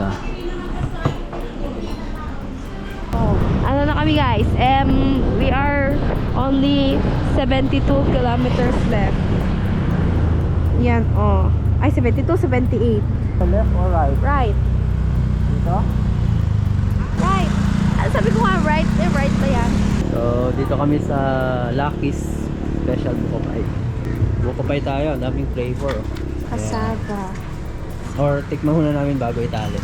ah. Oh, ano na kami guys? Um, we are only 72 kilometers left. Yan, oh. Ay, 72, 78. Left or right? Right. Dito? Right. Ano sabi ko nga, right? Eh, right na yan. So, dito kami sa Lucky's Special Buko Pie. Buko Pie tayo, daming flavor. Kasaba. Or tikman muna namin bago itali.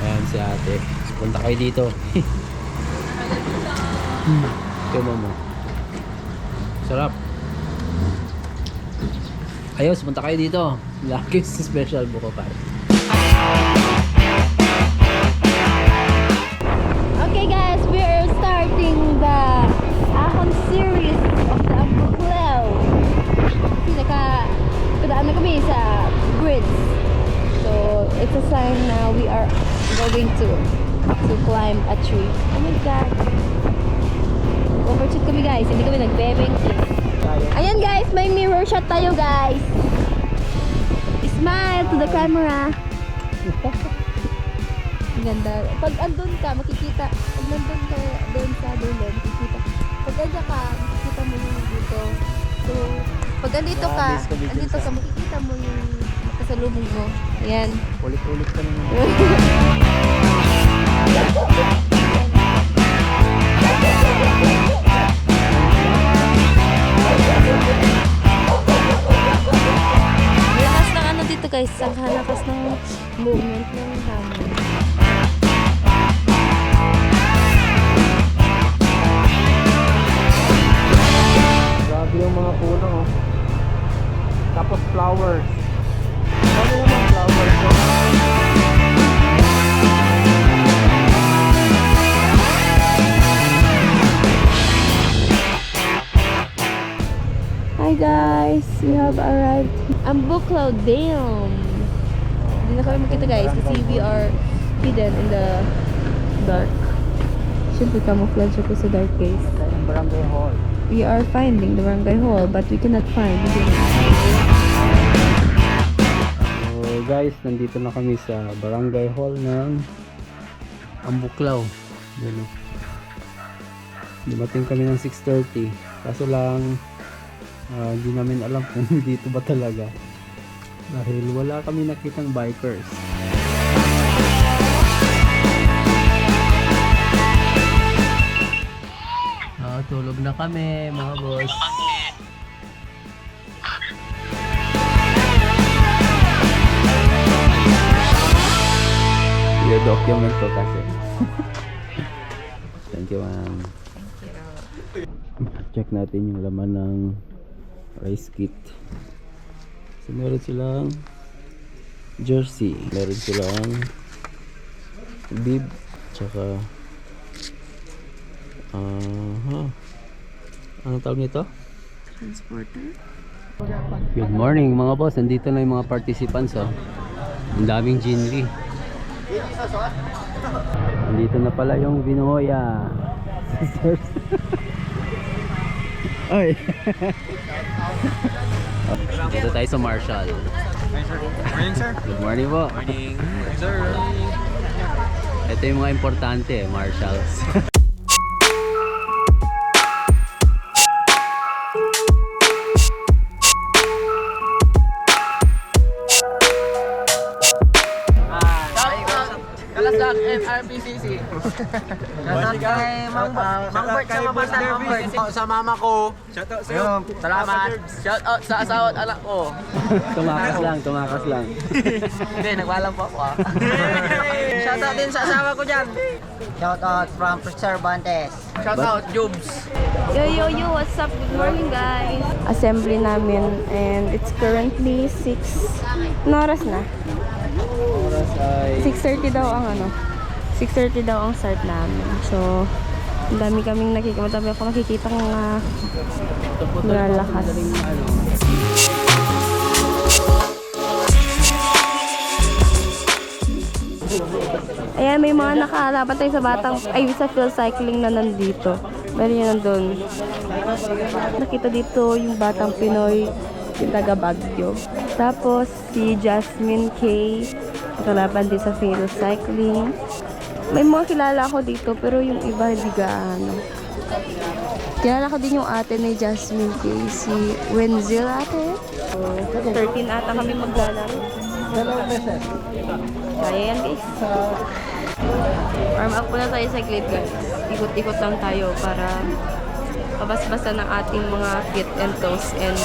Ayan si ate. Punta kayo dito. Tingnan mo. Sarap. Ayos, punta kayo dito. Lucky's Special Buko Pie. It's a sign na we are going to to climb a tree. Oh my God. Overshoot kami guys, hindi kami nagbebeng. Ayan guys, may mirror shot tayo guys. Smile to the camera. Ang ganda. Pag andun ka, makikita. Pag nandun ka doon sa dulo, makikita. Pag andyan ka, makikita mo yung dito. So, pag andito ka, andito sa- ka, makikita mo yung kasalubong mo. Ayan. Ulit-ulit ka naman. Lakas ng ano dito guys, ang lakas ng movement ng hamon. We have arrived. Ang Buklaw Dam. Hindi na kami makita guys kasi we are hidden in the dark. Siyempre camouflage ako sa dark guys. Barangay hall. We are finding the barangay hall but we cannot find the So guys, nandito na kami sa barangay hall ng Ambuklaw. Dumating kami ng 6.30. Kaso lang, ah, hindi namin alam kung dito ba talaga. Dahil wala kami nakitang bikers. Ah, tulog na kami mga boss. I-document ko kasi. Thank you, ma'am. Check natin yung laman ng rice kit. So, meron silang jersey. Meron silang bib. Tsaka ah huh. Anong tawag nito? transporter. Good morning mga boss. Nandito na yung mga participants oh. Ang daming ginry. Nandito na pala yung Binoya. Sisters. Oy. Dito tayo sa Marshall. Morning, sir. Good morning po. Morning. Sir. Ito yung mga importante, Marshalls. Kalasag MRPCC. Shoutout kay Mang Mang Bert sa mabasa Mang Bert. Sa mama ko. Shoutout sa'yo. Salamat. Shoutout sa asawa at anak ko. tumakas lang, tumakas lang. Hindi, nagwalang po ako ah. Shoutout din sa asawa ko dyan. Shoutout from Cervantes. Shoutout Jubes. Yo, yo, yo, what's up? Good morning, guys. Assembly namin and it's currently 6. Ano oras na? Oras ay 6.30 daw ang ano. 6.30 daw ang start namin. So, dami kaming nakikita. Madami ako nakikita ng uh, lalakas. ano, Ayan, may mga nakahalapan tayo sa batang, ay sa field cycling na nandito. Meron yun nandun. Nakita dito yung batang Pinoy taga Baguio. Tapos si Jasmine K, kalaban din sa Fatal Cycling. May mga kilala ako dito pero yung iba hindi gaano. Kilala ko din yung ate ni Jasmine K, si Wenzil ate. So, 13 ata kami maglalaro. Kaya yan guys. Warm up muna tayo sa glit guys. Ikot-ikot lang tayo para pabasbasan ng ating mga feet and toes and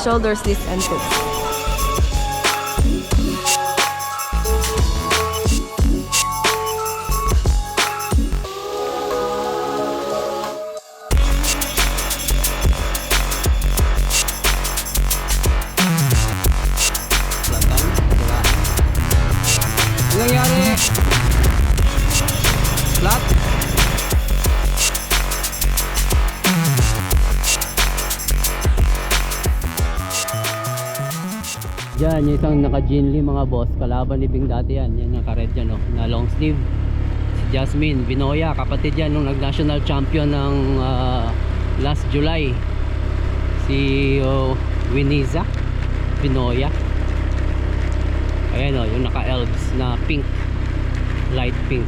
shoulders, knees and toes. Diyan, yung isang naka-jeanly mga boss, kalaban ni Bing dati yan. Yan naka-red yan, oh, na long sleeve. Si Jasmine Binoya, kapatid yan nung nag-national champion ng ah, last July. Si oh, Winiza Binoya. Ayan o, yung naka-elves na pink. Light pink.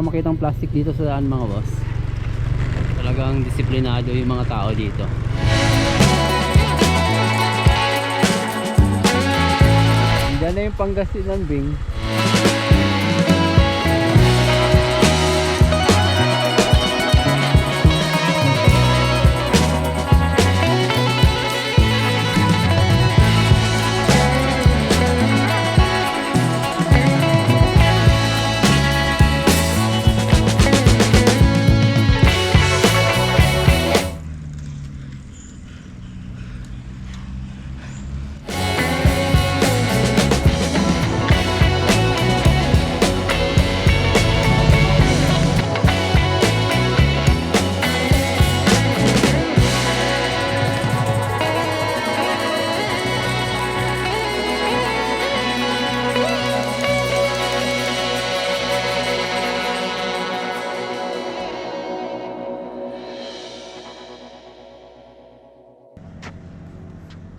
Wala makitang plastic dito sa daan mga boss. Talagang disiplinado yung mga tao dito. Diyan na yung Pangasinan Bing.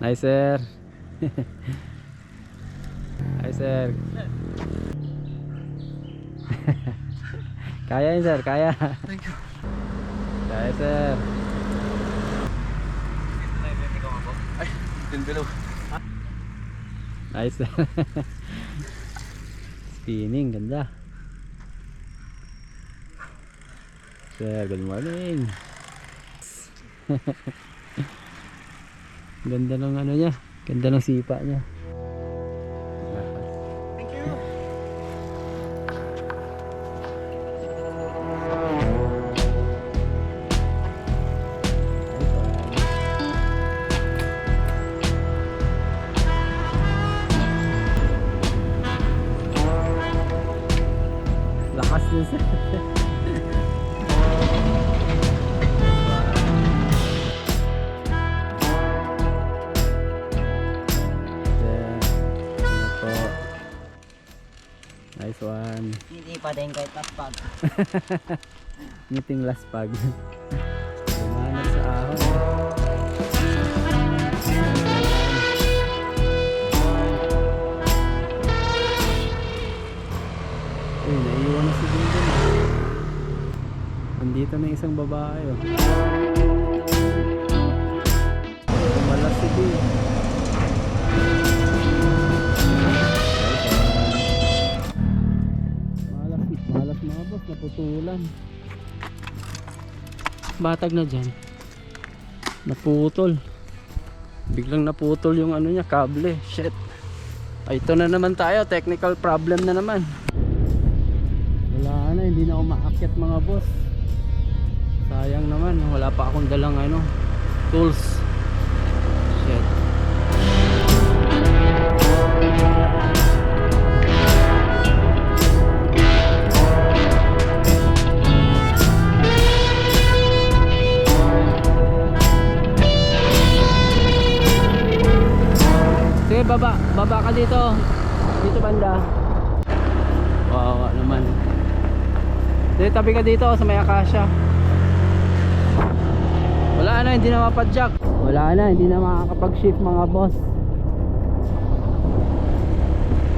Nice sir. Ay sir. kaya yun sir, kaya. Thank you. Kaya sir. Ay, din below. Nice. Spinning, ganda. Sir, good morning. Ganda ng ano niya. Ganda ng sipa niya. Taspag. Meeting last pag. Lumanag sa ahon. Uy, naiiwan na si Dindon. Andito na isang babae. Oh. Umalas si Dindon. Batag na dyan. Naputol. Biglang naputol yung ano niya, kable. Shit. Ay, ito na naman tayo. Technical problem na naman. Wala na, hindi na ako maakyat mga boss. Sayang naman, wala pa akong dalang ano, tools. Baba. Baba ka dito. Dito banda. Wawa naman. Sige, tabi ka dito sa may akasya. Wala na, hindi na mapadjak. Wala na, hindi na makakapag-shift mga boss.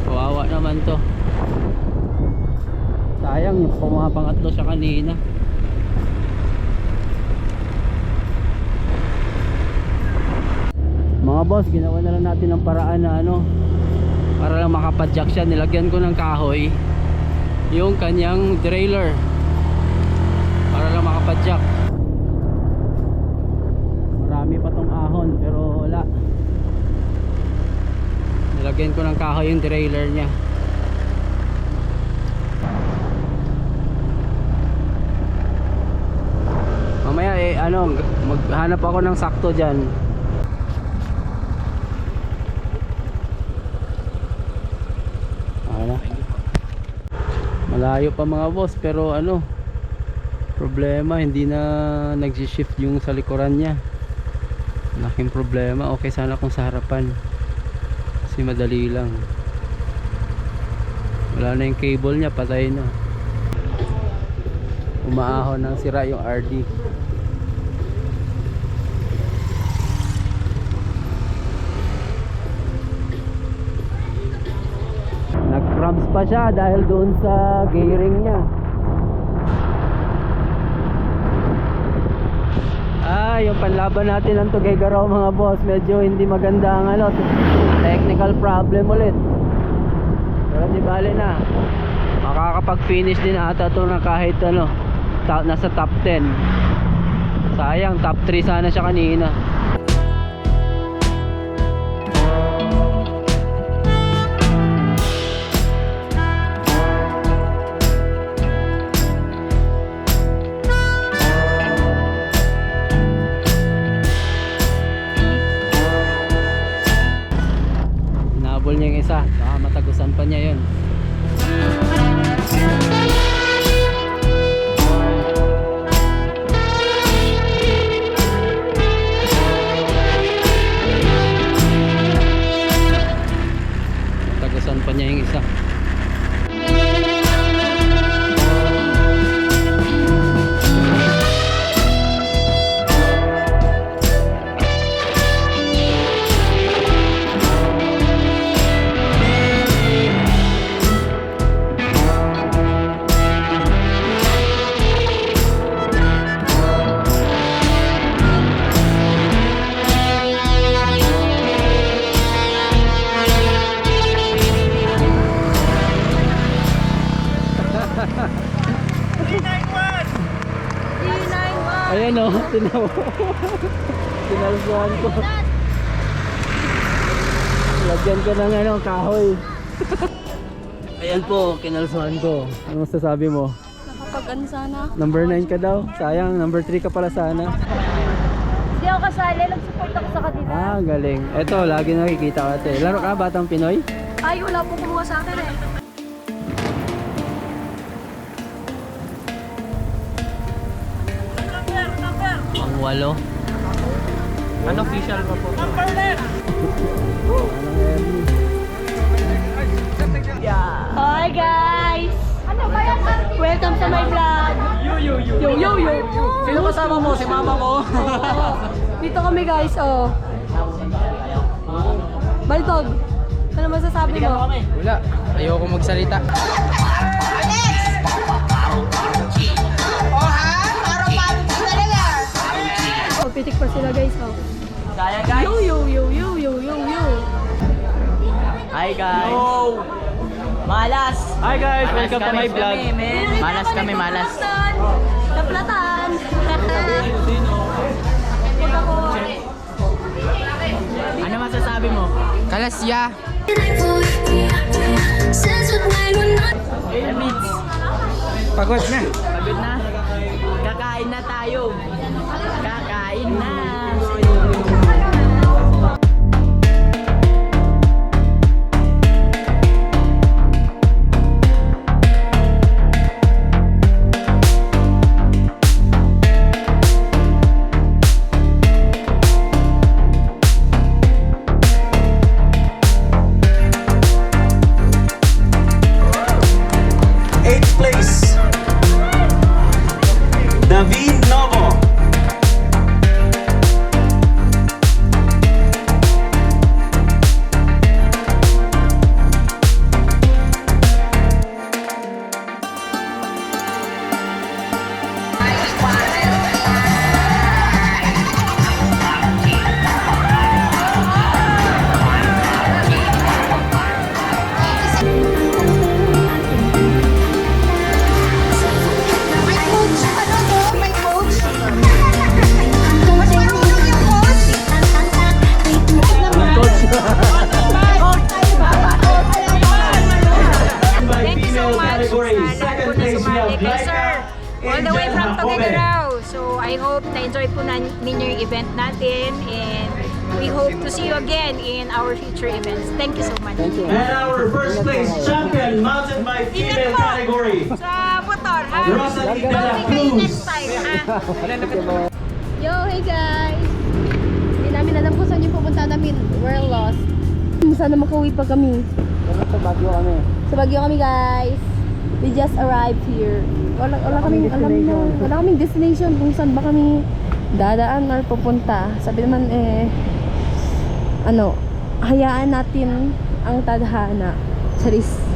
Kawawa naman to. Sayang, yung pumapangatlo siya kanina. Boss, ginawa na lang natin ng paraan na ano para lang makapadjak siya. Nilagyan ko ng kahoy yung kanyang derailleur para lang makapadjak. Marami pa tong ahon pero wala. Nilagyan ko ng kahoy yung derailleur niya. Mamaya eh ano, maghanap ako ng sakto diyan. Ano? Malayo pa mga boss pero ano problema hindi na nag-shift yung sa likuran niya. Laking problema. Okay sana kung sa harapan. Kasi madali lang. Wala na yung cable niya, patay na. Umaahon ng sira yung RD. Pa siya dahil doon sa gearing niya. Ah, yung panlaban natin ng Tuguegarao mga boss, medyo hindi maganda ang ano, technical problem ulit. Pero di bale na. Makakapag-finish din ata to na kahit ano, nasa top 10. Sayang, top 3 sana siya kanina. Matagusan pa niya yun. Matagusan pa niya yung isa. Tinawa. Kinalsuhan ko. Lagyan ko ng ano, kahoy. Ayan po, kinalsuhan ko. Ano sasabi mo? Nakapag ano sana. Number 9 ka daw? Sayang, number 3 ka pala sana. Hindi ako kasali, nag-support ako sa kanila. Ah, galing. Eto, lagi nakikita ka ate. Laro ka, Batang Pinoy? Ay, wala po kumuha sa akin eh. Walo. Ano official pa po? Hi guys! Ano ba yan? Welcome sa my vlog! Yo, yo, yo! Yo, yo, yo! Sino kasama mo? Si mama mo? Dito kami guys, oh. Baltog, ano masasabi mo? Wala. Ayoko magsalita. Pitik pa sila guys, oh. Kaya guys. Yo, yo, yo, yo, yo, yo, yo. Hi guys. Malas. Hi guys, Malas welcome to my vlog. Malas kami, malas. Naplatan! Ano masasabi mo? Kalasya. Pagod na. Pagod na. Kakain na tayo. Next time, ha? Yo, hey guys! Hindi namin alam kung saan yung pupunta namin. We're lost. Sana makauwi pa kami. Sa Baguio kami. Sa Baguio kami guys. We just arrived here. Wala, wala kaming alam na. Wala kaming destination kung saan ba kami dadaan or pupunta. Sabi naman eh, ano, hayaan natin ang tadhana. Charis.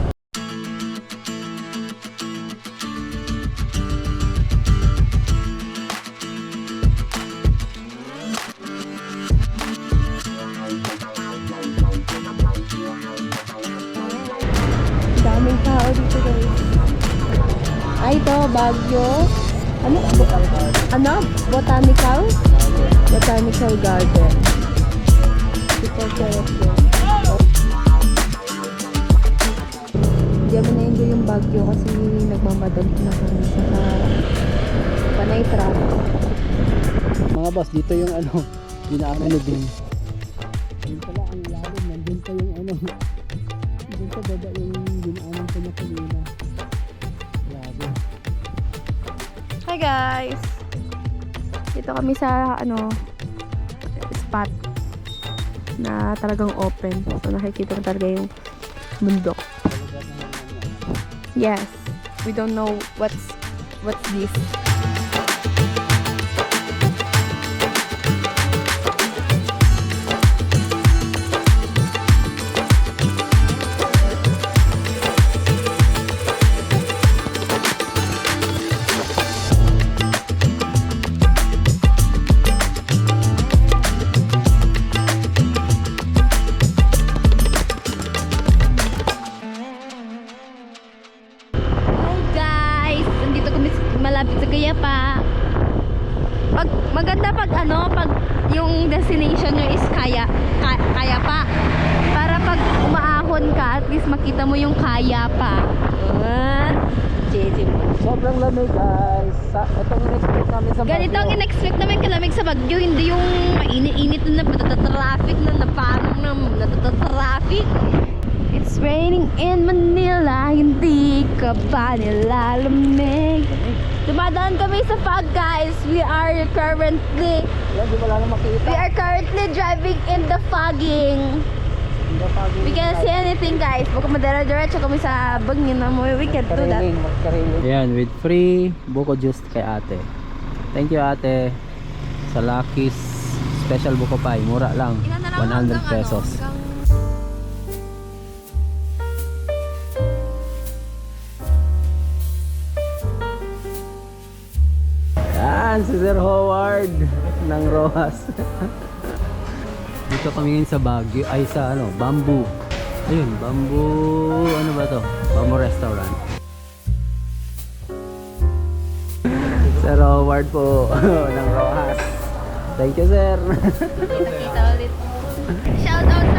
Ay, ito, Baguio. Ano? Bo- ano? Botanical? Botanical Garden. Ito, charot yun. Hindi kami na-enjoy yung Baguio kasi nagmamadali na kami sa panay traffic. Mga boss, dito yung ano, dinaanan ni Bing. Yun pala, ang lalim, nandun pa yung ano, nandun sa baba yung dinaanan ko na kanina. Hi guys! Dito kami sa ano spot na talagang open. So nakikita mo talaga yung bundok. Yes. We don't know what's what's this. Least makita mo yung kaya pa. JJ mo. Sobrang lamig guys. Sa, itong in-expect namin sa Ganito ang in-expect namin kalamig sa Baguio, hindi yung mainit-init na traffic na naparang na natatraffic. It's raining in Manila, hindi ka ba nilalamig? Dumadaan kami sa fog guys. We are currently makita. we are currently driving in the fogging. We can't see anything guys. Baka madara-diretso kami sa bangin na mo. We can't do that. Ayan, with free buko juice kay ate. Thank you ate. Sa Lucky's special buko pie. Mura lang. 100 pesos. Yan, si Sir Howard ng Rojas. Dito kami ngayon sa Baguio, ay sa ano, Bamboo. Ayun, Bamboo, ano ba to? Bamboo Restaurant. Sir Howard po ng Rojas. Thank you, sir. Kita ulit. Shout out